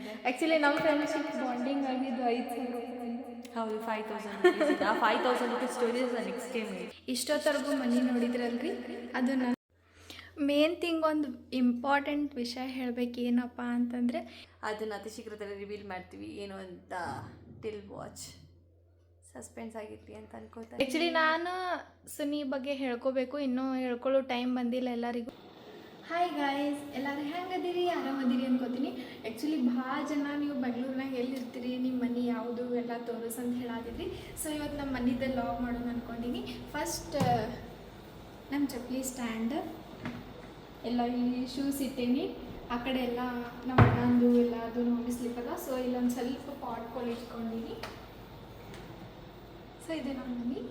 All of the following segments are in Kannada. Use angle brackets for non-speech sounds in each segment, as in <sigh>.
ಇದೆ. ಆ್ಯಕ್ಚುಲಿ ನಮ್ಮ ಫ್ರೆಂಡ್ಶಿಪ್ ಬಾಂಡಿಂಗ್ ಆಗಿದ್ದು ಐದು ಸಾವಿರ ರೂಪಾಯಿ. ಹೌದು ಫೈವ್ ತೌಸಂಡ್ ಆ five thousand rupees stories next time ಇಷ್ಟೊತ್ತರೆಗೂ ಮನಿ ನೋಡಿದ್ರಲ್ರಿ? ಅದು ನನ್ನ ಮೇನ್ ಥಿಂಗ್ ಒಂದು ಇಂಪಾರ್ಟೆಂಟ್ ವಿಷಯ ಹೇಳಬೇಕು ಏನಪ್ಪ ಅಂತಂದರೆ ಅದನ್ನು ಅತಿ ಶೀಘ್ರದಲ್ಲಿ ರಿವೀಲ್ ಮಾಡ್ತೀವಿ. ಏನು ಅಂತ ಟಿಲ್ ವಾಚ್ ಸಸ್ಪೆನ್ಸ್ ಆಗಿರ್ಲಿ ಅಂತ ಅನ್ಕೋತಾರೆ ಆ್ಯಕ್ಚುಲಿ ನಾನು ಸುನಿ ಬಗ್ಗೆ ಹೇಳ್ಕೋಬೇಕು. ಇನ್ನೂ ಹೇಳ್ಕೊಳ್ಳೋ ಟೈಮ್ ಬಂದಿಲ್ಲ ಎಲ್ಲರಿಗೂ. ಹಾಯ್ ಗಾಯ್ಸ್ ಎಲ್ಲರೂ ಹೆಂಗದಿರಿ? ಆರಾಮದಿರಿ ಅನ್ಕೋತೀನಿ. ಆ್ಯಕ್ಚುಲಿ ಭಾಳ ಜನ ನೀವು ಬೆಂಗಳೂರಿನಾಗ ಎಲ್ಲಿರ್ತೀರಿ? ನಿಮ್ಮ ಮನೆ ಯಾವುದು ಎಲ್ಲ ತೋರಿಸ್ ಅಂತ ಹೇಳಾದಿದ್ರಿ. ಸೊ ಇವತ್ತು ನಮ್ಮ ಮನಿದ ಲಾಗ್ ಮಾಡೋಣ ಅನ್ಕೊಂಡಿನಿ. ಫಸ್ಟ್ ನಮ್ಮ ಚಪ್ಪಲಿ ಸ್ಟ್ಯಾಂಡ್ ಎಲ್ಲ ಇಲ್ಲಿ ಶೂಸ್ ಇಟ್ಟೀನಿ. ಆ ಕಡೆ ಎಲ್ಲ ನಮ್ಮ ಅಣ್ಣಂದು ಎಲ್ಲ ಅದು ನೋಡಿಸ್ಲಿಕ್ಕದ ಸೊ ಇಲ್ಲೊಂದು ಸ್ವಲ್ಪ ಪಾಟ್ಗಳು ಇಟ್ಕೊಂಡಿನಿ. ಸೊ ಇದೆ ನಮ್ಮ ಮನೆ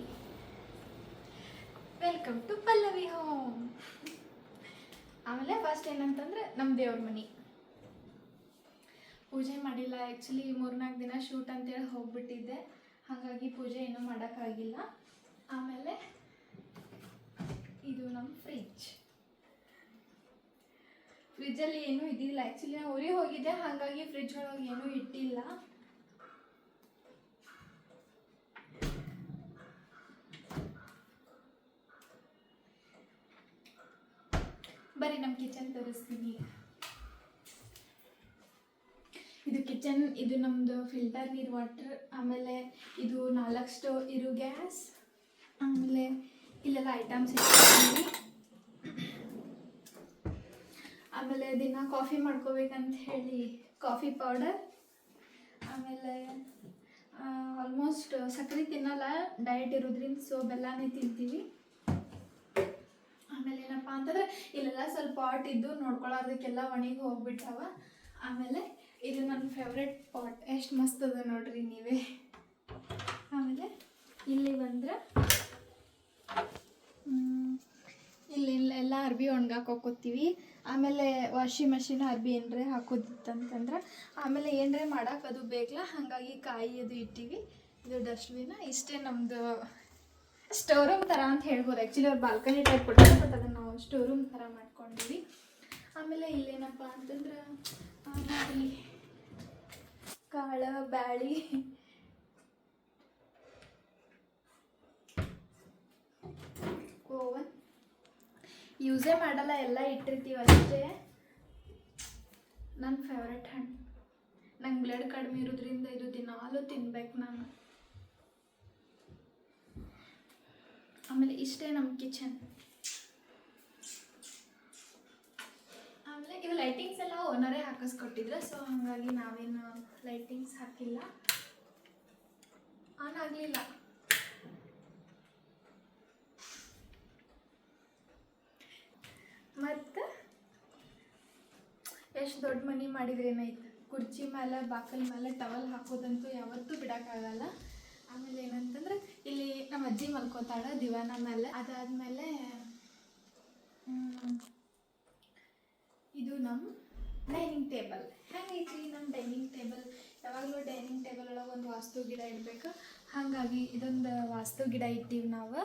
ವೆಲ್ಕಮ್ ಟು ಪಲ್ಲವಿ ಹೋಮ್ ಆಮೇಲೆ ಫಸ್ಟ್ ಏನಂತಂದ್ರೆ ನಮ್ಮ ದೇವ್ರ ಮನೆ. ಪೂಜೆ ಮಾಡಿಲ್ಲ ಆ್ಯಕ್ಚುಲಿ ಮೂರ್ನಾಲ್ಕು ದಿನ ಶೂಟ್ ಅಂತೇಳಿ ಹೋಗ್ಬಿಟ್ಟಿದ್ದೆ. ಹಾಗಾಗಿ ಪೂಜೆ ಏನೂ ಮಾಡೋಕ್ಕಾಗಿಲ್ಲ. ಆಮೇಲೆ ಇದು ನಮ್ಮ ಫ್ರಿಜ್ ಫ್ರಿಜ್ಜಲ್ಲಿ ಏನೂ ಇದಿಲ್ಲ ಆ್ಯಕ್ಚುಲಿ ನಾನು ಊರಿಗೆ ಹೋಗಿದ್ದೆ, ಹಾಗಾಗಿ ಫ್ರಿಜ್ ಒಳಗೆ ಏನೂ ಇಟ್ಟಿಲ್ಲ. ಬರೀ ನಮ್ಮ ಕಿಚನ್ ತೋರಿಸ್ತೀನಿ. ಇದು ಕಿಚನ್ ಇದು ನಮ್ಮದು ಫಿಲ್ಟರ್ ನೀರು ವಾಟರ್ ಆಮೇಲೆ ಇದು ನಾಲ್ಕು ಸ್ಟೋ ಇರು ಗ್ಯಾಸ್ ಆಮೇಲೆ ಇಲ್ಲೆಲ್ಲ ಐಟಮ್ಸ್ ಇಟ್ಟಿದ್ದೀನಿ ಆಮೇಲೆ ದಿನ ಕಾಫಿ ಮಾಡ್ಕೋಬೇಕಂತ ಹೇಳಿ ಕಾಫಿ ಪೌಡರ್ ಆಮೇಲೆ ಆಲ್ಮೋಸ್ಟ್ ಸಕ್ಕರೆ ತಿನ್ನಲ್ಲ ಡಯಟ್ ಇರೋದ್ರಿಂದ ಸೊ ಬೆಲ್ಲನೇ ತಿಂತೀವಿ. ಆಮೇಲೆ ಏನಪ್ಪ ಅಂತಂದ್ರೆ, ಇಲ್ಲೆಲ್ಲ ಸ್ವಲ್ಪ ಪಾಟ್ ಇದ್ದು ನೋಡ್ಕೊಳ್ಳೋದಕ್ಕೆಲ್ಲ ಒಣಗಿ ಹೋಗ್ಬಿಟ್ಟಾವ. ಆಮೇಲೆ ಇದು ನನ್ನ ಫೇವ್ರೆಟ್ ಪಾಟ್ ಎಷ್ಟು ಮಸ್ತ್ ಅದ ನೋಡ್ರಿ ನೀವೇ. ಆಮೇಲೆ ಇಲ್ಲಿ ಬಂದ್ರೆ ಇಲ್ಲಿ ಎಲ್ಲ ಅರ್ಬಿ ಒಣಗಾಕ್ ಹೋಗ್ಕೋತೀವಿ ಆಮೇಲೆ ವಾಷಿಂಗ್ ಮಷಿನ್ ಅರ್ಬಿ ಏನ್ರೆ ಹಾಕೋದಿತ್ತಂತಂದ್ರೆ, ಆಮೇಲೆ ಏನರೇ ಮಾಡಕ್ಕೆ ಅದು ಬೇಕಲ್ಲ ಹಾಗಾಗಿ ಕಾಯಿ ಅದು ಇಟ್ಟಿವಿ. ಇದು ಡಸ್ಟ್ಬಿನ್ ಇಷ್ಟೇ ನಮ್ಮದು ಸ್ಟೋರ್ ರೂಮ್ ಥರ ಅಂತ ಹೇಳ್ಬೋದು. ಆ್ಯಕ್ಚುಲಿ ಅವ್ರು ಬಾಲ್ಕನಿ ಟೈಪ್ ಕೊಟ್ಟಿದ್ದಾರೆ ಬಟ್ ಅದನ್ನು ನಾವು ಸ್ಟೋರ್ ರೂಮ್ ಥರ ಮಾಡ್ಕೊಂಡಿವಿ ಆಮೇಲೆ ಇಲ್ಲೇನಪ್ಪ ಅಂತಂದ್ರೆ ಕಾಳು, ಬ್ಯಾಳಿ, ಓವನ್. ಯೂಸೇ ಮಾಡಲ್ಲ, ಎಲ್ಲ ಇಟ್ಟಿರ್ತೀವಿ ಅಷ್ಟೇ. ನನ್ನ ಫೇವ್ರೆಟ್ ಹಣ್ಣು. ನಂಗೆ ಬ್ಲಡ್ ಕಡಿಮೆ ಇರೋದ್ರಿಂದ ಇದು ದಿನಾಲು ತಿನ್ಬೇಕು ನಾನು. ಆಮೇಲೆ ಇಷ್ಟೇ ನಮ್ಮ ಕಿಚನ್ ಆಮೇಲೆ ಇವು ಲೈಟಿಂಗ್ಸ್ ಎಲ್ಲ ಓನರೇ ಹಾಕಿಸ್ಕೊಟ್ಟಿದ್ರು ಸೊ ಹಾಗಾಗಿ ನಾವೇನು ಲೈಟಿಂಗ್ಸ್ ಹಾಕಿಲ್ಲ. ಆನ್ ಆಗಲಿಲ್ಲ. ಮತ್ತು ಎಷ್ಟು ದೊಡ್ಡ ಮನೆ ಮಾಡಿದ್ರೆ ಏನಾಯ್ತು? ಕುರ್ಚಿ ಮೇಲೆ, ಬಾಕಲ್ ಮೇಲೆ ಟವಲ್ ಹಾಕೋದಂತೂ ಯಾವತ್ತೂ ಬಿಡೋಕ್ಕಾಗಲ್ಲ. ಆಮೇಲೆ ಏನಂತಂದ್ರೆ ಇಲ್ಲಿ ನಮ್ಮ ಅಜ್ಜಿ ಮಲ್ಕೋತಾಳ ದಿವಾನ ಮೇಲೆ. ಅದಾದ್ಮೇಲೆ ಇದು ನಮ್ಮ ಡೈನಿಂಗ್ ಟೇಬಲ್ ಹೆಂಗೈತಿ ನಮ್ಮ ಡೈನಿಂಗ್ ಟೇಬಲ್ ಯಾವಾಗಲೂ ಡೈನಿಂಗ್ ಟೇಬಲ್ ಒಳಗೆ ಒಂದು ವಾಸ್ತು ಗಿಡ ಇಡಬೇಕು. ಹಾಗಾಗಿ ಇದೊಂದು ವಾಸ್ತು ಗಿಡ ಇಟ್ಟೀವಿ ನಾವು.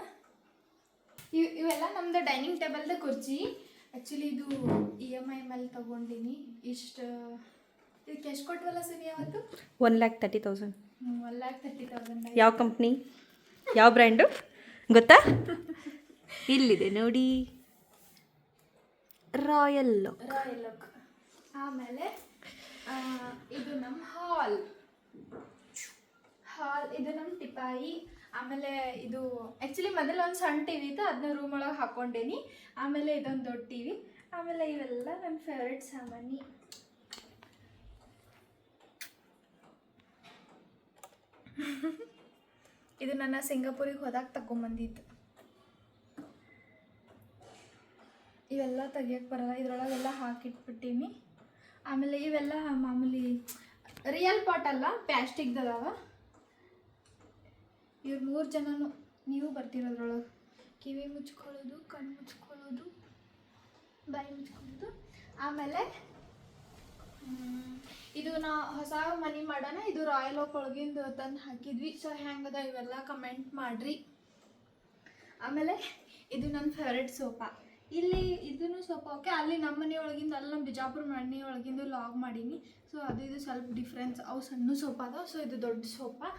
ಇವ್ ಇವೆಲ್ಲ ನಮ್ದು ಡೈನಿಂಗ್ ಟೇಬಲ್ದ ಕುರ್ಚಿ. ಆ್ಯಕ್ಚುಲಿ ಇದು ಇ ಎಂ ಐ ಮೇಲೆ ತೊಗೊಂಡಿನಿ. ಇಷ್ಟು ಇದಕ್ಕೆ ಎಷ್ಟು ಕೊಟ್ಟವಲ್ಲ ಸರಿ ಯಾವತ್ತು one lakh thirty thousand. One lakh thirty thousand ಯಾವ ಕಂಪ್ನಿ ಯಾವ ಬ್ರ್ಯಾಂಡು? ಗೊತ್ತಾ? ಇಲ್ಲಿದೆ, ನೋಡಿ. Royal look. ಆಮೇಲೆ ಇದು ನಮ್ಮ ಹಾಲ್. ಹಾಲ್, ಇದು ನಮ್ಮ ಟಿಪಾಯಿ ಆಮೇಲೆ ಇದು ಆ್ಯಕ್ಚುಲಿ ಮೊದಲು ಒಂದು ಸಣ್ಣ ಟಿ ವಿ ಇತ್ತು ಅದನ್ನ ರೂಮ್ ಒಳಗೆ ಹಾಕ್ಕೊಂಡೇನಿ ಆಮೇಲೆ ಇದೊಂದು ದೊಡ್ಡ ಟಿ ವಿ ಆಮೇಲೆ ಇವೆಲ್ಲ ನನ್ನ ಫೇವ್ರೆಟ್ ಸಾಮಾನಿ. <laughs> ಇದು ನನ್ನ ಸಿಂಗಾಪುರಿಗೆ ಹೋದಾಗ ತಗೊಂಬಂದಿದ್ದು. ಇವೆಲ್ಲ ತೆಗಿಯಕ್ಕೆ ಬರಲ್ಲ ಇದ್ರೊಳಗೆಲ್ಲ ಹಾಕಿಟ್ಬಿಟ್ಟೀನಿ. ಆಮೇಲೆ ಇವೆಲ್ಲ ಮಾಮೂಲಿ ರಿಯಲ್ ಪಾಟ್ ಅಲ್ಲ ಪ್ಲಾಸ್ಟಿಕ್ದದಾವ ಇವ್ರು ಮೂರು ಜನನು ನೀವು ಬರ್ತಿರೋದ್ರೊಳಗೆ. ಕಿವಿ ಮುಚ್ಕೊಳ್ಳೋದು, ಕಣ್ಣು ಮುಚ್ಕೊಳ್ಳೋದು, ಬಾಯಿ ಮುಚ್ಕೊಳ್ಳೋದು. ಆಮೇಲೆ ನಾ ಹೊಸ ಮನಿ ಮಾಡೋಣ, ಇದು ರಾಯಲ್ ಓಕ್ ಒಳಗಿಂದ ತಂದು ಹಾಕಿದ್ವಿ. ಸೊ ಹೆಂಗದ ಇವೆಲ್ಲ ಕಮೆಂಟ್ ಮಾಡಿರಿ. ಆಮೇಲೆ ಇದು ನನ್ನ ಫೇವ್ರೆಟ್ ಸೋಫಾ ಇಲ್ಲಿ ಇದನ್ನು ಸೋಫಾ ಓಕೆ ಅಲ್ಲಿ ನಮ್ಮ ಒಳಗಿಂದ, ಅಲ್ಲಿ ನಮ್ಮ ಬಿಜಾಪುರ ಮನೆ ಒಳಗಿಂದ ಲಾಗ್ ಮಾಡೀನಿ. ಸೊ ಅದು ಇದು ಸ್ವಲ್ಪ ಡಿಫ್ರೆನ್ಸ್ ಅವು ಸಣ್ಣ ಸೋಫಾ ಅದಾವ ಸೊ ಇದು ದೊಡ್ಡ ಸೋಫಾ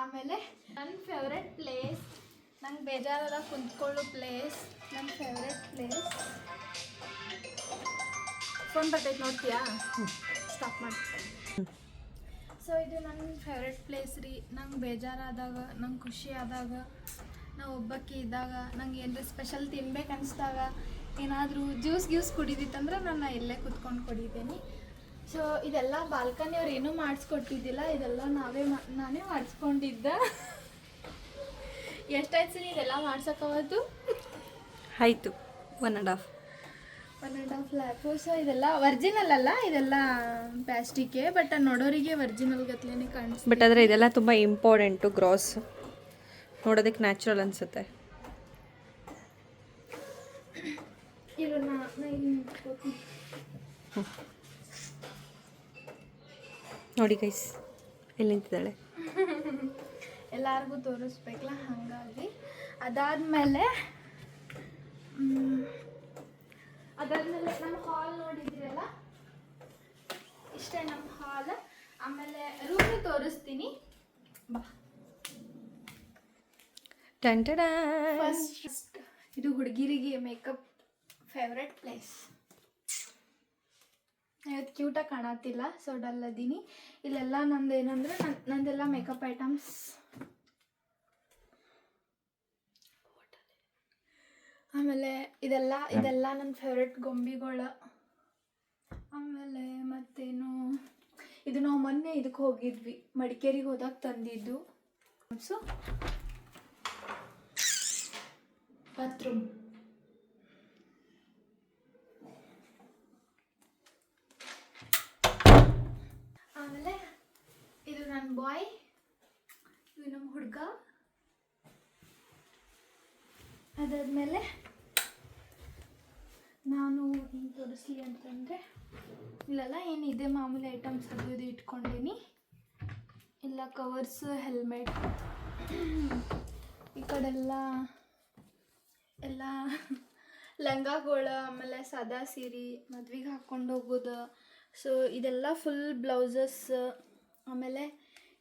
ಆಮೇಲೆ ನನ್ನ ಫೇವ್ರೆಟ್ ಪ್ಲೇಸ್ ನಂಗೆ ಬೇಜಾರದ ಕುಂತ್ಕೊಳ್ಳೋ ಪ್ಲೇಸ್ ನನ್ನ ಫೇವ್ರೆಟ್ ಪ್ಲೇಸ್ ಫೋನ್ ಬರ್ತೈತೆ ನೋಡ್ತೀಯಾ? ಸ್ಟಾಪ್ ಮಾಡಿ. ಸೊ ಇದು ನನ್ನ ಫೇವ್ರೆಟ್ ಪ್ಲೇಸ್ ರೀ. ನಂಗೆ ಬೇಜಾರಾದಾಗ, ನಂಗೆ ಖುಷಿ ಆದಾಗ ನಾ ಒಬ್ಬಕ್ಕಿ ಇದ್ದಾಗ, ನಂಗೆ ಏನಾರ ಸ್ಪೆಷಲ್ ತಿನ್ಬೇಕು ಅನಿಸ್ದಾಗ ಏನಾದರೂ ಜ್ಯೂಸ್ ಗ್ಯೂಸ್ ಕುಡಿದಿತ್ತಂದ್ರೆ ನಾನು ಇಲ್ಲೇ ಕುತ್ಕೊಂಡು ಕುಡಿತೀನಿ. ಸೊ ಇದೆಲ್ಲ ಬಾಲ್ಕನಿ ಅವ್ರು ಏನೂ ಮಾಡಿಸ್ಕೊಟ್ಟಿದ್ದಿಲ್ಲ. ಇದೆಲ್ಲ ನಾವೇ ಮಾ, ನಾನೇ ಮಾಡಿಸ್ಕೊಂಡಿದ್ದೆ. ಎಷ್ಟಾಯ್ತು ಇದೆಲ್ಲ ಮಾಡ್ಸೋಕ್ಕಾಗದು ಆಯಿತು one and half one and half lakh so ಇದೆಲ್ಲ ಒರಿಜಿನಲ್ ಅಲ್ಲ? ಇದೆಲ್ಲ ಪ್ಲಾಸ್ಟಿಕ್ಕೆ ಬಟ್ ನೋಡೋರಿಗೆ ಒರಿಜಿನಲ್ ಗತ್ಲೇ ಕಾಣಿಸ್ತು ಬಟ್ ಆದರೆ ಇದೆಲ್ಲ ತುಂಬ ಇಂಪಾರ್ಟೆಂಟು ಗ್ರಾಸ್ ನೋಡೋದಕ್ಕೆ ನ್ಯಾಚುರಲ್ ಅನಿಸುತ್ತೆ. ಇಲ್ಲಿ ನೋಡಿ ಗೈಸ್ ಎಲ್ಲಿ ನಿಂತಿದ್ದಾಳೆ. ಎಲ್ಲರಿಗೂ ತೋರಿಸ್ಬೇಕಲ್ಲ ಹಾಗಾಗಿ. ಅದಾದಮೇಲೆ ಅದಾದಮೇಲೆ ನಮ್ಮ ಹಾಲ್ ನೋಡಿದ್ರಲ್ಲ? ಇಷ್ಟೇ ನಮ್ಮ ಹಾಲ್ ಆಮೇಲೆ ರೂಮ್ ತೋರಿಸ್ತೀನಿ. ಬಾ. ಫಸ್ಟ್ ಇದು ಹುಡುಗಿರಿಗೆ ಮೇಕಪ್ ಫೇವ್ರೆಟ್ ಪ್ಲೇಸ್ ಇವತ್ತು ಕ್ಯೂಟಾಗಿ ಕಾಣತ್ತಿಲ್ಲ ಸೊ ಡಲ್ ಅದೀನಿ. ಇಲ್ಲೆಲ್ಲ ನಂದು ಏನಂದ್ರೆ ನಂದೆಲ್ಲ ಮೇಕಪ್ ಐಟಮ್ಸ್ ಆಮೇಲೆ ಇದೆಲ್ಲ ಇದೆಲ್ಲ ನನ್ನ ಫೇವ್ರೆಟ್ ಗೊಂಬಿಗಳು. ಆಮೇಲೆ ಮತ್ತೇನು ಇದು ನಾವು ಮೊನ್ನೆ ಇದಕ್ಕೆ ಹೋಗಿದ್ವಿ ಮಡಿಕೇರಿಗೆ ಹೋದಾಗ ತಂದಿದ್ದು. ಸೊ ಬಾತ್ರೂಮ್ ಆಮೇಲೆ ಇದು ನನ್ನ ಬಾಯ್ ಇದು ನಮ್ಮ ಹುಡುಗ ಅದಾದಮೇಲೆ ನಾನು ಏನು ತೋರಿಸ್ಲಿ ಅಂತಂದರೆ, ಇಲ್ಲೆಲ್ಲ ಏನಿದೆ ಮಾಮೂಲಿ ಐಟಮ್ಸ್ ಅದು ಇದು ಇಟ್ಕೊಂಡೀನಿ. ಇಲ್ಲ ಕವರ್ಸ್ ಹೆಲ್ಮೆಟ್ ಈ ಕಡೆಲ್ಲ ಎಲ್ಲ ಲಂಗಗಳು, ಆಮೇಲೆ ಸಾದಾ ಸೀರೆ, ಮದ್ವೆಗೆ ಹಾಕ್ಕೊಂಡು ಹೋಗೋದು. ಸೊ ಇದೆಲ್ಲ ಫುಲ್ ಬ್ಲೌಸಸ್ ಆಮೇಲೆ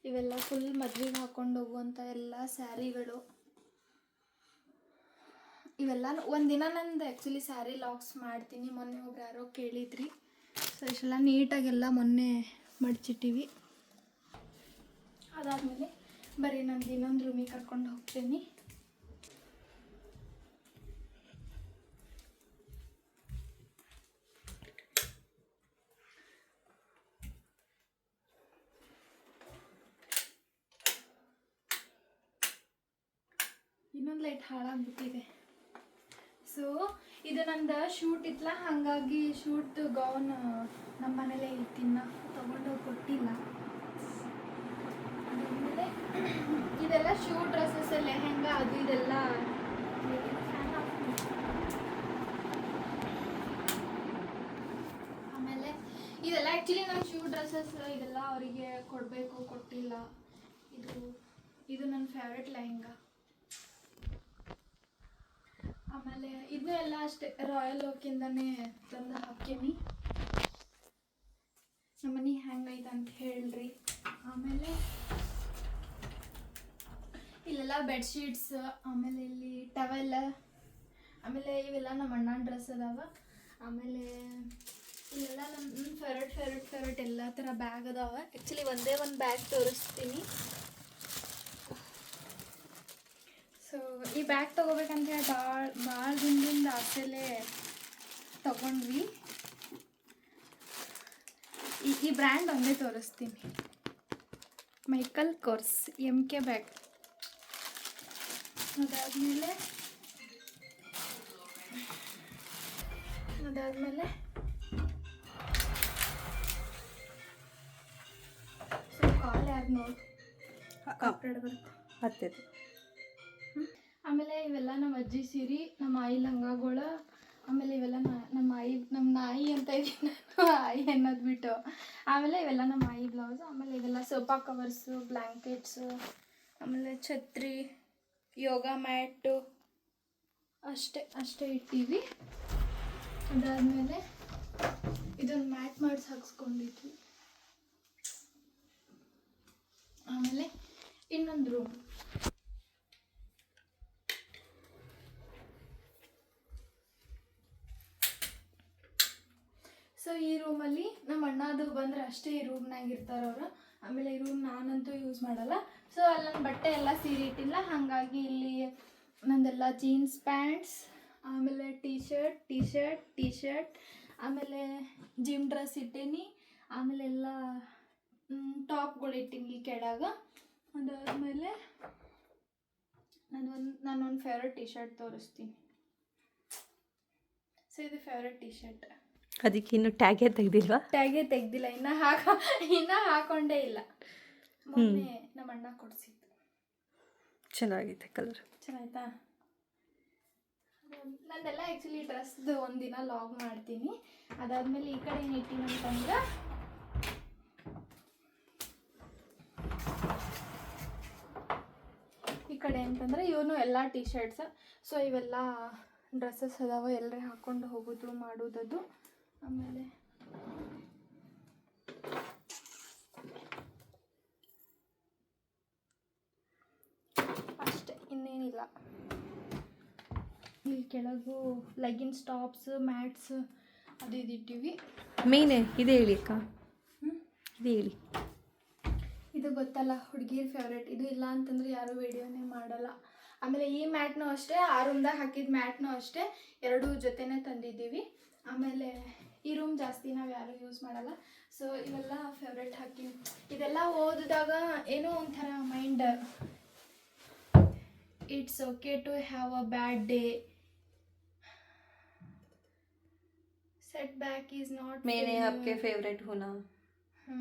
ಇವೆಲ್ಲ ಫುಲ್ ಮದ್ವೆಗೆ ಹಾಕ್ಕೊಂಡು ಹೋಗುವಂಥ ಎಲ್ಲ ಸ್ಯಾರಿಗಳು. ಇವೆಲ್ಲ ಒಂದಿನ ನಂದು ಆ್ಯಕ್ಚುಲಿ ಸ್ಯಾರಿ ಲಾಕ್ಸ್ ಮಾಡ್ತೀನಿ. ಮೊನ್ನೆ ಒಬ್ರು ಯಾರೋ ಕೇಳಿದ್ರಿ. ಸೊ ಇಷ್ಟೆಲ್ಲ ನೀಟಾಗೆಲ್ಲ ಮೊನ್ನೆ ಮಡ್ಚಿಟ್ಟಿವಿ. ಅದಾದಮೇಲೆ ಬರೀ ನಂದು ಇನ್ನೊಂದು ರೂಮಿಗೆ ಕರ್ಕೊಂಡು ಹೋಗ್ತೀನಿ. ಇನ್ನೊಂದು ಲೈಟ್ ಹಾಳಾಗ್ಬಿಟ್ಟಿದೆ. ಸೊ, ಇದು ನಂದು ಶೂಟ್ ಇತ್ತಲ್ಲ ಹಾಗಾಗಿ ಶೂಟ್ ಗೌನ್ ನಮ್ಮ ಮನೇಲೇ ಇತ್ತಿನ್ನ ತೊಗೊಂಡೋಗಿ ಕೊಟ್ಟಿಲ್ಲ. ಅದಾದಮೇಲೆ ಇದೆಲ್ಲ ಶೂಟ್ ಡ್ರೆಸ್ಸಸ್ ಲೆಹೆಂಗಾ ಅದು ಇದೆಲ್ಲ? ಆಮೇಲೆ ಇದೆಲ್ಲ ಆ್ಯಕ್ಚುಲಿ ನನ್ನ ಶೂ ಡ್ರೆಸ್ಸಸ್ ಇದೆಲ್ಲ ಅವರಿಗೆ ಕೊಡಬೇಕು, ಕೊಟ್ಟಿಲ್ಲ. ಇದು ಇದು ನನ್ನ ಫೇವ್ರೆಟ್ ಲೆಹೆಂಗಾ. ಆಮೇಲೆ ಇದನ್ನೂ ಎಲ್ಲ ಅಷ್ಟೇ ರಾಯಲ್ ಓಕಿಂದನೇ ತಂದು ಹಾಕೀನಿ ನಮ್ಮನೆ ಹೆಂಗೈತೆ ಅಂತ ಹೇಳ್ರಿ. ಆಮೇಲೆ ಇಲ್ಲೆಲ್ಲ ಬೆಡ್ಶೀಟ್ಸ್ ಆಮೇಲೆ ಇಲ್ಲಿ ಟವೆಲ್ ಆಮೇಲೆ ಇವೆಲ್ಲ ನಮ್ಮ ಅಣ್ಣನ ಡ್ರೆಸ್ ಅದಾವ. ಆಮೇಲೆ ಇಲ್ಲೆಲ್ಲ ನಮ್ಮ ಫೆರಟ್ ಫೆರಟ್ ಫೆರಟ್ ಎಲ್ಲ ಥರ ಬ್ಯಾಗ್ ಅದಾವ. ಆ್ಯಕ್ಚುಲಿ ಒಂದೇ ಒಂದು ಬ್ಯಾಗ್ ತೋರಿಸ್ತೀನಿ ಸೊ ಈ ಬ್ಯಾಗ್ ತೊಗೋಬೇಕಂತ ಹೇಳಿ ಭಾಳ ಭಾಳ ದಿನದಿಂದ ಆಸೆಲೇ ತಗೊಂಡ್ವಿ. ಈ ಈ ಬ್ರ್ಯಾಂಡ್ ಒಂದೇ ತೋರಿಸ್ತೀನಿ. Michael Kors M K bag ಅದಾದಮೇಲೆ ಅದಾದಮೇಲೆ ಕಾಲ್ ಯಾರು ನೋಡಿ ಕಾಪ್ರೇಡ್ ಬರುತ್ತೆ ಹತ್ತಿದ್ದು ಆಮೇಲೆ ಇವೆಲ್ಲ ನಮ್ಮ ಅಜ್ಜಿ ಸೀರೆ, ನಮ್ಮ ಆಯಿ ಲಂಗಗಳ, ಆಮೇಲೆ ಇವೆಲ್ಲ ನಮ್ಮ ಆಯಿ, ನಮ್ಮ ನಾಯಿ ಅಂತ ಇದೀನಿ ನಾನು ಆಯಿ ಅನ್ನೋದು ಬಿಟ್ಟು. ಆಮೇಲೆ ಇವೆಲ್ಲ ನಮ್ಮ ಆಯಿ ಬ್ಲೌಸ್ ಆಮೇಲೆ ಇವೆಲ್ಲ ಸೋಫಾ ಕವರ್ಸು ಬ್ಲ್ಯಾಂಕೆಟ್ಸು ಆಮೇಲೆ ಛತ್ರಿ, ಯೋಗ ಮ್ಯಾಟು ಅಷ್ಟೇ ಅಷ್ಟೇ ಇಟ್ಟೀವಿ ಅದಾದಮೇಲೆ ಇದೊಂದು ಮ್ಯಾಟ್ ಮಾಡಿಸಿ ಹಾಕ್ಸ್ಕೊಂಡಿದ್ವಿ. ಆಮೇಲೆ ಇನ್ನೊಂದು ರೂಮ್ ಸೊ ಈ ರೂಮಲ್ಲಿ ನಮ್ಮ ಅಣ್ಣದು ಬಂದ್ರೆ ಅಷ್ಟೇ ಈ ರೂಮ್ನಾಗ ಇರ್ತಾರೆ ಅವರು. ಆಮೇಲೆ ಈ ರೂಮ್ ನಾನಂತೂ ಯೂಸ್ ಮಾಡಲ್ಲ. ಸೊ ಅಲ್ಲಿ ನನ್ನ ಬಟ್ಟೆ ಎಲ್ಲ ಸೀರೆ ಇಟ್ಟಿಲ್ಲ. ಹಾಗಾಗಿ ಇಲ್ಲಿ ನಂದೆಲ್ಲ ಜೀನ್ಸ್ ಪ್ಯಾಂಟ್ಸ್ ಆಮೇಲೆ T shirt T shirt T shirt ಆಮೇಲೆ ಜಿಮ್ ಡ್ರೆಸ್ ಇಟ್ಟೇನಿ. ಆಮೇಲೆ ಎಲ್ಲ ಟಾಪ್ಗಳು ಇಟ್ಟೀನಿ ಕೆಳಗೆ. ಅದಾದಮೇಲೆ ನಾನೊಂದು ನಾನೊಂದು ಫೇವ್ರೆಟ್ ಟೀ ಶರ್ಟ್ ತೋರಿಸ್ತೀನಿ. ಸೊ ಇದು ಫೇವ್ರೆಟ್ ಟೀ ಶರ್ಟ್ ಅದಕ್ಕೆ ಇನ್ನು ಟ್ಯಾಗೇ ತೆಗ್ದಿಲ್ವಾ? ಟ್ಯಾಗೇ ತೆಗ್ದಿಲ್ಲ ಇನ್ನ ಹಾಕ ಇನ್ನ ಹಾಕೊಂಡೇ ಇಲ್ಲ. ಮೊನ್ನೆ ನಮ್ಮ ಅಣ್ಣ ಕೊಡ್ಸಿದ್ದು. ಚೆನ್ನಾಗಿದೆ ಕಲರ್ ಚೆನ್ನಾಯ್ತಾ? ನಂದೆಲ್ಲ ಆ್ಯಕ್ಚುಲಿ ಡ್ರೆಸ್ದು ಒಂದಿನ ಲಾಗ್ ಮಾಡ್ತೀನಿ. ಅದಾದ್ಮೇಲೆ ಈ ಕಡೆ ಏನು ಇಟ್ಟಿನಿ ಅಂತಂದ್ರೆ ಈ ಕಡೆ ಅಂತಂದ್ರೆ ಇವನು ಎಲ್ಲ ಟೀ ಶರ್ಟ್ಸ್ ಸೊ ಇವೆಲ್ಲ ಡ್ರೆಸ್ಸಸ್ ಅದಾವ ಎಲ್ಲರೇ ಹಾಕ್ಕೊಂಡು ಹೋಗೋದು ಮಾಡೋದದು. ಆಮೇಲೆ ಅಷ್ಟೇ ಇನ್ನೇನಿಲ್ಲ. ಇಲ್ಲಿ ಕೆಳಗೂ ಲೆಗಿನ್ಸ್ ಟಾಪ್ಸ್ ಮ್ಯಾಟ್ಸ್ ಅದು ಇದು ಇಟ್ಟಿವಿ. ಮೇನ್ ಇದೆ ಹೇಳಿ ಅಕ್ಕ. ಇದೆ ಹೇಳಿ. ಇದು ಗೊತ್ತಲ್ಲ ಹುಡುಗಿರ್ ಫೇವ್ರೇಟ್ ಇದು ಇಲ್ಲ ಅಂತಂದ್ರೆ ಯಾರು ವಿಡಿಯೋನೇ ಮಾಡಲ್ಲ. ಆಮೇಲೆ ಈ ಮ್ಯಾಟ್ನು ಅಷ್ಟೇ ಆ ರೂಮ್ದಾಗ ಹಾಕಿದ ಮ್ಯಾಟ್ನು ಅಷ್ಟೇ ಎರಡು ಜೊತೆನೇ ತಂದಿದ್ದೀವಿ. ಆಮೇಲೆ ಈ ರೂಮ್ ಜಾಸ್ತಿ ನಾವು ಯಾರು ಯೂಸ್ ಮಾಡಲ್ಲ ಸೊ ಇವೆಲ್ಲ ಫೇವ್ರೇಟ್ ಹಾಕಿ ಇದೆಲ್ಲ ಓದಿದಾಗ ಏನೋ ಒಂಥರ mind it's okay to have a bad day setback is not ಮೇನೆ आपके फेवरेट होना ಹ್ಞೂ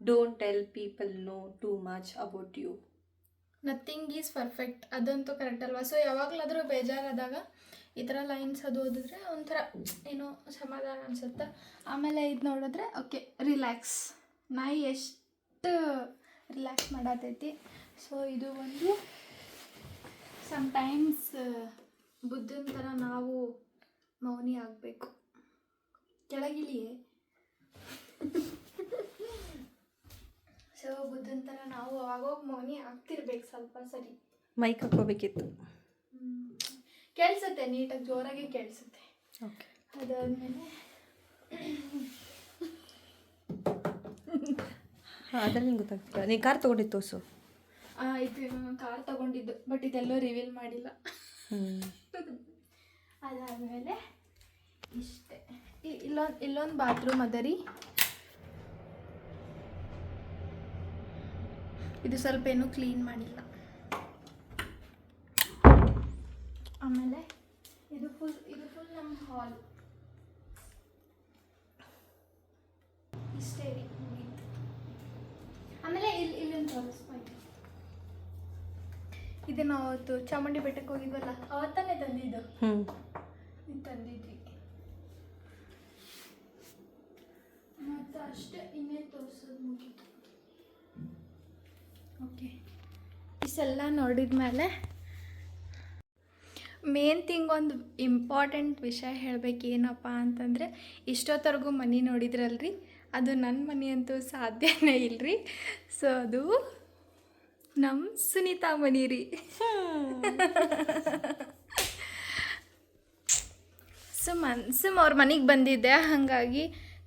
don't tell people no too much about you nothing is perfect ಅದಂತೂ ಕರೆಕ್ಟ್ ಅಲ್ವಾ? ಸೊ ಯಾವಾಗಲಾದರೂ ಬೇಜಾರಾದಾಗ ಈ ಥರ ಲೈನ್ಸ್ ಅದು ಓದಿದ್ರೆ ಒಂಥರ, ಏನೋ ಸಮಾಧಾನ ಅನಿಸುತ್ತೆ? ಆಮೇಲೆ ಇದು ನೋಡಿದ್ರೆ ಓಕೆ ರಿಲ್ಯಾಕ್ಸ್ ನಾಯಿ ಎಷ್ಟು ರಿಲ್ಯಾಕ್ಸ್ ಮಾಡತೈತಿ. ಸೊ ಇದು ಒಂದು ಸಮ್ಟೈಮ್ಸ್ ಬುದ್ಧನ ಥರ ನಾವು ಮೌನಿ ಆಗಬೇಕು. ಕೆಳಗಿಳಿಯೇ? <laughs> ಸೊ ಬುದ್ಧನ ಥರ ನಾವು ಆಗೋಗ ಮೌನಿ ಆಗ್ತಿರ್ಬೇಕು ಸ್ವಲ್ಪ ಸರಿ. ಮೈಕ್ ಹಾಕೋಬೇಕಿತ್ತು ಕೇಳಿಸುತ್ತೆ ನೀಟಾಗಿ ಜೋರಾಗಿ ಕೇಳಿಸುತ್ತೆ ಓಕೆ. ಅದಾದಮೇಲೆ ಅದ್ರಲ್ಲಿ ಗೊತ್ತಾಗ್ತಿಲ್ಲ. ನೀನು ಕಾರ್ ತೊಗೊಂಡಿತ್ತು ತೋರಿಸು. ಇದು ಕಾರ್ ತಗೊಂಡಿದ್ದು ಬಟ್ ಇದೆಲ್ಲೋ ರಿವೀಲ್ ಮಾಡಿಲ್ಲ. ಅದಾದಮೇಲೆ ಇಷ್ಟೇ. ಇಲ್ಲೊಂದು ಇಲ್ಲೊಂದು ಬಾತ್ರೂಮ್ ಅದ ಇದು ಸ್ವಲ್ಪ ಏನೂ ಕ್ಲೀನ್ ಮಾಡಿಲ್ಲ. ಆಮೇಲೆ ಇದು ಫುಲ್ ಇದು ಫುಲ್ ನಮ್ಮ ಹಾಲ್ ಇಷ್ಟೇ ರೀ ಮುಗೀತು ಆಮೇಲೆ ಇಲ್ಲಿ ಇಲ್ಲಿ ತೋರಿಸ್ಬೋದು ಇದು ನಾವು ಅವತ್ತು ಚಾಮುಂಡಿ ಬೆಟ್ಟಕ್ಕೆ ಹೋಗಿದ್ವಲ್ಲ ಅವತ್ತಾನೆ ತಂದಿದ್ದು. ಇದು ತಂದಿದ್ವಿ. ಮತ್ತು ಅಷ್ಟೇ ಇನ್ನೇನು ತೋರಿಸೋದು ಮುಗೀತು. ಓಕೆ. ಇಷ್ಟೆಲ್ಲ ನೋಡಿದ್ಮೇಲೆ ಮೇನ್ ಥಿಂಗ್ ಒಂದು ಇಂಪಾರ್ಟೆಂಟ್ ವಿಷಯ ಹೇಳಬೇಕು ಏನಪ್ಪ ಅಂತಂದರೆ ಇಷ್ಟೊತ್ತರೆಗೂ ಮನೆ ನೋಡಿದ್ರಲ್ರಿ? ಅದು ನನ್ನ ಮನೆ ಅಂತೂ ಸಾಧ್ಯನೇ ಇಲ್ರಿ. ಸೊ ಅದು ನಮ್ಮ ಸುನೀತಾ ಮನಿ ರೀ. ಸೊ ಮನ್ಸು ಸುಮ್ ಅವ್ರ ಮನೆಗೆ ಬಂದಿದ್ದೆ, ಹಾಗಾಗಿ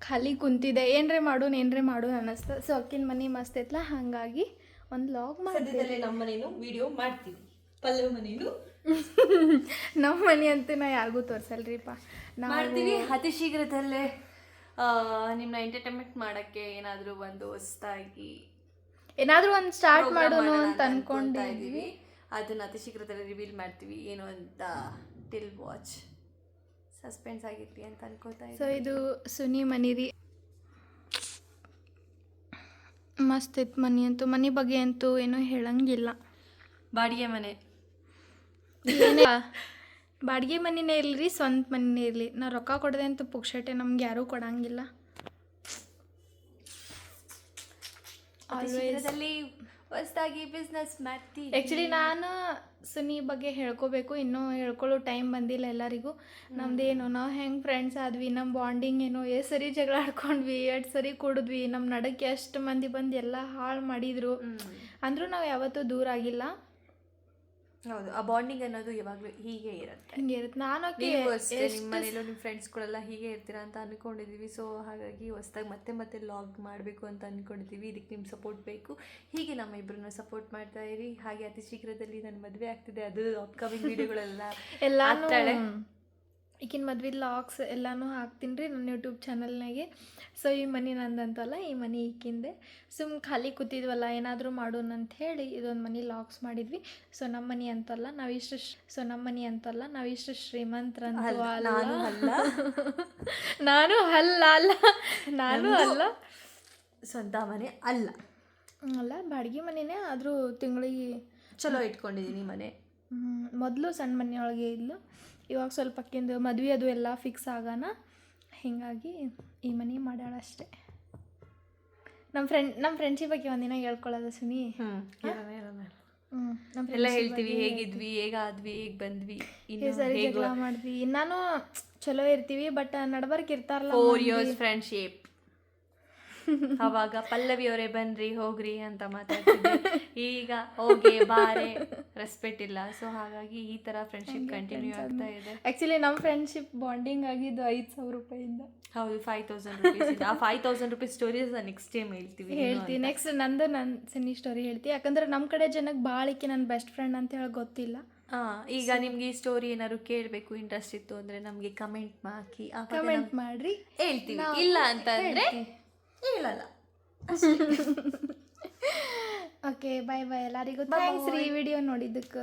ಖಾಲಿ ಕುಂತಿದ್ದೆ. ಏನರೇ ಮಾಡು ಏನರೇ ಮಾಡು ಅನ್ನಿಸ್ತು. ಸೊ ಅಕ್ಕಿನ ಮನೆ ಮಸ್ತ್ ಐತ್ಲ ಹಾಗಾಗಿ ಒಂದು ಲಾಗ್ ಮಾಡಿದ್ದೆ ಸದ್ಯದಲ್ಲೇ ನಮ್ಮ ಮನೇನು ವಿಡಿಯೋ ಮಾಡ್ತೀವಿ. ಪಲ್ಲವ್ ಮನೇನು. <laughs> ನಮ್ಮ ಮನೆ ಅಂತೂ ನಾ ಯಾರಿಗೂ ತೋರಿಸಲ್ರಿಪ್ಪ. ಮಾಡ್ತೀವಿ ಅತಿ ಶೀಘ್ರದಲ್ಲೇ ನಿಮ್ಮನ್ನ ಎಂಟರ್ಟೈನ್ಮೆಂಟ್ ಮಾಡೋಕ್ಕೆ ಏನಾದರೂ ಒಂದು ಹೊಸ್ದಾಗಿ ಏನಾದರೂ ಒಂದು ಸ್ಟಾರ್ಟ್ ಮಾಡೋಣ ಅಂತ ಅಂದ್ಕೊಂಡಿದ್ದೀವಿ ಅದನ್ನು ಅತಿ ಶೀಘ್ರದಲ್ಲೇ ರಿವೀಲ್ ಮಾಡ್ತೀವಿ. ಏನು ಅಂತ ಟಿಲ್ ವಾಚ್ ಸಸ್ಪೆನ್ಸ್ ಆಗಿರ್ತೀವಿ ಅಂತ ಅನ್ಕೋತಾ ಸೊ ಇದು ಸುನಿ ಮನಿ ರೀ ಮಸ್ತ್ ಇತ್ತು ಮನೆ ಅಂತೂ. ಮನೆ ಬಗ್ಗೆ ಅಂತೂ ಏನೂ ಹೇಳಂಗಿಲ್ಲ. ಬಾಡಿಗೆ ಮನೆ. ಏನೇ ಬಾಡಿಗೆ ಮನೆನೇ ಇರಲಿ ಸ್ವಂತ ಮನೆಯೇ ಇರಲಿ. ನಾ ರೊಕ್ಕ ಕೊಡದೆ ಅಂತೂ ಪುಕ್ಷಟೆ ನಮ್ಗೆ ಯಾರೂ ಕೊಡಂಗಿಲ್ಲ. ಆಲ್ವೇಸ್ ಹೊಸದಾಗಿ ಬಿಸ್ನೆಸ್ ಮಾಡ್ತೀವಿ ಆ್ಯಕ್ಚುಲಿ ನಾನು ಸುನಿ ಬಗ್ಗೆ ಹೇಳ್ಕೋಬೇಕು. ಇನ್ನೂ ಹೇಳ್ಕೊಳ್ಳೋ ಟೈಮ್ ಬಂದಿಲ್ಲ ಎಲ್ಲರಿಗೂ. ನಮ್ದೇನು ನಾವು ಹೆಂಗೆ ಫ್ರೆಂಡ್ಸ್ ಆದ್ವಿ ನಮ್ಮ ಬಾಂಡಿಂಗ್ ಏನು ಎಷ್ಟು ಸರಿ ಜಗಳ ಆಡ್ಕೊಂಡ್ವಿ ಎಷ್ಟು ಸರಿ ಕುಡಿದ್ವಿ ನಮ್ಮ ನಡಕ್ಕೆ ಎಷ್ಟು ಮಂದಿ ಬಂದು ಎಲ್ಲ ಹಾಳು ಮಾಡಿದ್ರು. ಅಂದರೂ ನಾವು ಯಾವತ್ತೂ ದೂರ ಆಗಿಲ್ಲ. ಹೌದು. ಆ ಬಾಂಡಿಂಗ್ ಅನ್ನೋದು ಯಾವಾಗಲೂ ಹೀಗೆ ಇರುತ್ತೆ. ಹಿಂಗೆ ಇರುತ್ತೆ. ನಾನು ಆಕೆ ನೀವು ಅಷ್ಟೇ ನಿಮ್ಮ ಮನೇಲೂ ನಿಮ್ಮ ಫ್ರೆಂಡ್ಸ್ಗಳೆಲ್ಲ ಹೀಗೆ ಇರ್ತೀರಾ ಅಂತ ಅನ್ಕೊಂಡಿದೀವಿ. ಸೊ ಹಾಗಾಗಿ ಹೊಸ್ದಾಗಿ ಮತ್ತೆ ಮತ್ತೆ ಲಾಗ್ ಮಾಡಬೇಕು ಅಂತ ಅನ್ಕೊಂಡಿದ್ದೀವಿ ಇದಕ್ಕೆ ನಿಮ್ಮ ಸಪೋರ್ಟ್ ಬೇಕು. ಹೀಗೆ ನಮ್ಮ ಇಬ್ಬರನ್ನ ಸಪೋರ್ಟ್ ಮಾಡ್ತಾ ಇರಿ. ಹಾಗೆ ಅತಿ ಶೀಘ್ರದಲ್ಲಿ ನನ್ನ ಮದುವೆ ಆಗ್ತಿದೆ. ಅದು ಅಪ್ಕಮಿಂಗ್ ವಿಡಿಯೋಗಳೆಲ್ಲ <laughs> ಎಲ್ಲಾನು. ಈಗಿನ ಮದ್ವೆ ಲಾಕ್ಸ್ ಎಲ್ಲಾನು ಹಾಕ್ತೀನಿ ರೀ ನನ್ನ ಯೂಟ್ಯೂಬ್ ಚಾನಲ್ನಾಗೆ. ಸೊ ಈ ಮನೆ ನಂದಂತಲ್ಲ ಈ ಮನೆ ಈಕಿಂದೆ. ಸುಮ್ ಖಾಲಿ ಕೂತಿದ್ವಲ್ಲ ಏನಾದರೂ ಮಾಡೋಣ ಅಂತ ಹೇಳಿ ಇದೊಂದು ಮನೆ ಲಾಕ್ಸ್ ಮಾಡಿದ್ವಿ. ಸೊ ನಮ್ಮ ಮನೆ ಅಂತಲ್ಲ ನಾವಿಷ್ಟು ಸೊ ನಮ್ಮ ಮನೆ ಅಂತಲ್ಲ ನಾವಿಷ್ಟು ಶ್ರೀಮಂತರಂತೂ ಅಲ್ಲ, ಅಲ್ಲ. ನಾನು ಅಲ್ಲ. <laughs> ನಾನು ಅಲ್ಲ ಅಲ್ಲ. ನಾನು ಅಲ್ಲ. ಸ್ವಂತ ಮನೆ ಅಲ್ಲ. ಅಲ್ಲ ಬಾಡಿಗೆ ಮನೆನೇ ಆದರೂ ತಿಂಗಳಿಗೆ ಚಲೋ ಇಟ್ಕೊಂಡಿದ್ದೀನಿ ಮನೆ. ಮೊದಲು ಸಣ್ಣ ಮನೆಯೊಳಗೆ ಇದ್ಲು. ಇವಾಗ ಸ್ವಲ್ಪ ಅಕ್ಕಿಂದು ಮದುವೆ ಅದು ಎಲ್ಲ ಫಿಕ್ಸ್ ಆಗಾನ. ಹೀಗಾಗಿ ಈ ಮನೆ ಮಾಡ್ಯಾಳ ಅಷ್ಟೇ. ನಮ್ಮ ಫ್ರೆಂಡ್ ನಮ್ಮ ಫ್ರೆಂಡ್ಶಿಪ್ ಬಗ್ಗೆ ಒಂದಿನ ಹೇಳ್ಕೊಳ್ಳೋದು ಸುನಿ ಎಲ್ಲ ಹೇಳ್ತೀವಿ ಹೇಗಿದ್ವಿ ಹೇಗಾದ್ವಿ ಹೇಗ್ ಬಂದ್ವಿ ಸರಿ ಜಗಳ ಮಾಡಿದ್ವಿ. ನಾನು ಚಲೋ ಇರ್ತೀವಿ ಬಟ್ ನಡ್ಬರ್ಕ್ ಇರ್ತಾರಲ್ಲ ಫೋರ್ ಇಯರ್ಸ್ ಫ್ರೆಂಡ್ಶಿಪ್ ಅವಾಗ ಪಲ್ಲವಿ ಅವರೇ ಬನ್ರಿ ಹೋಗ್ರಿ ಅಂತ ಮಾತಾಡ್ತಿದ್ವಿ. ಈಗ ಹೋಗಿ ಬಾರೆ. ರೆಸ್ಪೆಕ್ಟ್ ಇಲ್ಲ. ಸೊ ಹಾಗಾಗಿ ಈ ತರ ಫ್ರೆಂಡ್ಶಿಪ್ ಕಂಟಿನ್ಯೂ ಆಗ್ತಾ ಇದೆ. ಆ್ಯಕ್ಚುಲಿ ನಮ್ಮ ಫ್ರೆಂಡ್ಶಿಪ್ ಬಾಂಡಿಂಗ್ ಆಗಿದ್ದು ಐದು ಸಾವಿರ ರೂಪಾಯಿಂದ. ಹೌದು ಫೈವ್ ತೌಸಂಡ್ ರುಪೀಸ್ ಆ five thousand rupees stories next time ಹೇಳ್ತೀವಿ ಹೇಳ್ತೀನಿ. ನೆಕ್ಸ್ಟ್ ನಂದು ನನ್ನ ಸಿನಿ ಸ್ಟೋರಿ ಹೇಳ್ತೀನಿ. ಯಾಕಂದ್ರೆ ನಮ್ಮ ಕಡೆ ಜನಕ್ಕೆ ಬಾಳಿಕೆ ನನ್ನ ಬೆಸ್ಟ್ ಫ್ರೆಂಡ್ ಅಂತ ಹೇಳಿ ಗೊತ್ತಿಲ್ಲ. ಆ, ಈಗ ನಿಮ್ಗೆ ಈ ಸ್ಟೋರಿ ಏನಾದ್ರು ಕೇಳಬೇಕು ಇಂಟ್ರೆಸ್ಟ್ ಇತ್ತು ಅಂದ್ರೆ ನಮ್ಗೆ ಕಮೆಂಟ್ ಹಾಕಿ ಕಮೆಂಟ್ ಮಾಡ್ರಿ. ಹೇಳ್ತೀವಿ. ಇಲ್ಲ ಅಂತಂದ್ರೆ. ಹೇಳಲ್ಲ. <laughs> ಓಕೆ ಬಾಯ್ ಬಾಯ್ ಎಲ್ಲರಿಗೂ ಥ್ಯಾಂಕ್ಸ್ ರೀ. ವಿಡಿಯೋ ನೋಡಿದ್ದಕ್ಕೆ